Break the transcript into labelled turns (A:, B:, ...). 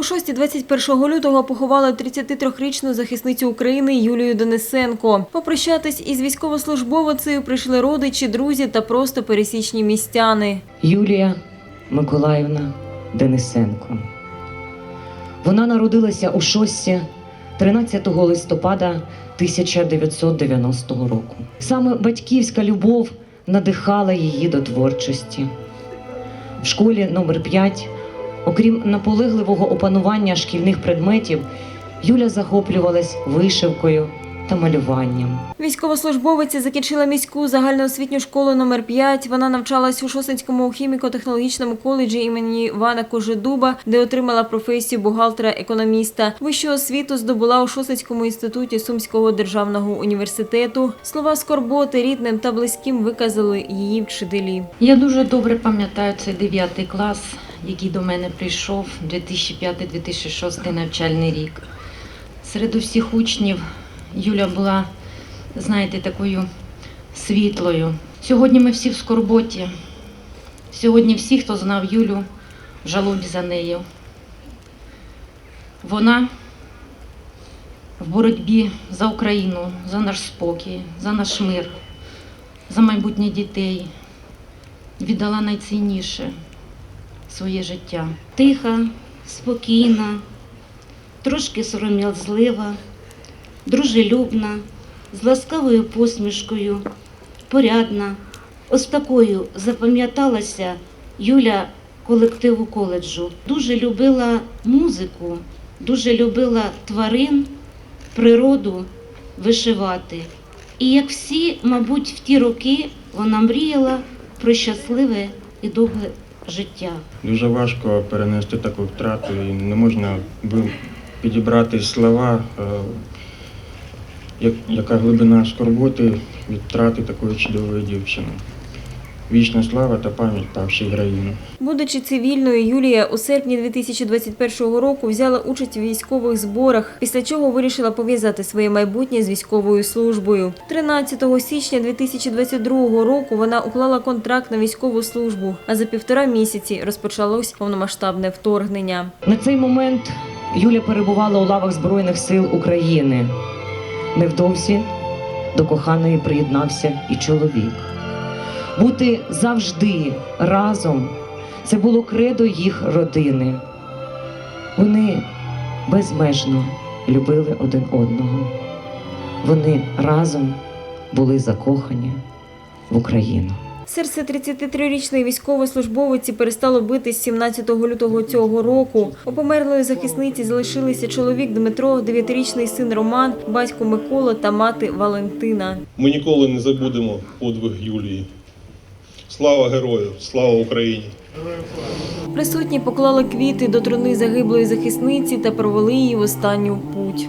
A: У 6-21 лютого поховали 33-річну захисницю України Юлію Денисенко. Попрощатись із військовослужбовицею прийшли родичі, друзі та просто пересічні містяни.
B: Юлія Миколаївна Денисенко. Вона народилася у Шості 13 листопада 1990 року. Саме батьківська любов надихала її до творчості. В школі номер 5 окрім наполегливого опанування шкільних предметів, Юля захоплювалась вишивкою та малюванням.
A: Військовослужбовиця закінчила міську загальноосвітню школу номер 5 Вона навчалась у Шосинському хіміко-технологічному коледжі імені Івана Кожедуба, де отримала професію бухгалтера-економіста. Вищу освіту здобула у Шосинському інституті Сумського державного університету. Слова скорботи рідним та близьким виказали її вчителі.
C: Я дуже добре пам'ятаю цей 9 клас, який до мене прийшов 2005-2006 навчальний рік. Серед усіх учнів Юля була, знаєте, такою світлою. Сьогодні ми всі в скорботі. Сьогодні всі, хто знав Юлю, в жалобі за нею. Вона в боротьбі за Україну, за наш спокій, за наш мир, за майбутнє дітей віддала найцінніше своє життя.
D: тиха, спокійна, трошки сором'язлива, дружелюбна, з ласкавою посмішкою, порядна. Ось такою запам'яталася Юля колективу коледжу. Дуже любила музику, дуже любила тварин, природу вишивати. І як всі, мабуть, в ті роки вона мріяла про щасливе і довге життя.
E: Дуже важко перенести таку втрату і не можна підібрати слова, е, яка глибина скорботи від втрати такої чудової дівчини. Вічна слава та пам'ять павшій героїні.
A: Будучи цивільною, Юлія у серпні 2021 року взяла участь у військових зборах, після чого вирішила пов'язати своє майбутнє з військовою службою. 13 січня 2022 року вона уклала контракт на військову службу, а за півтора місяці розпочалось повномасштабне вторгнення.
B: На цей момент Юля перебувала у лавах Збройних сил України. Невдовзі до коханої приєднався і чоловік. Бути завжди разом це було кредо їх родини. Вони безмежно любили один одного. Вони разом були закохані в Україну.
A: Серце 33-річної військовослужбовиці перестало битись 17 лютого цього року. У померлої захисниці залишилися чоловік Дмитро, 9-річний син Роман, батько Микола та мати Валентина.
F: Ми ніколи не забудемо подвиг Юлії. Слава герою! Слава Україні!
A: Присутні поклали квіти до труни загиблої захисниці та провели її в останню путь.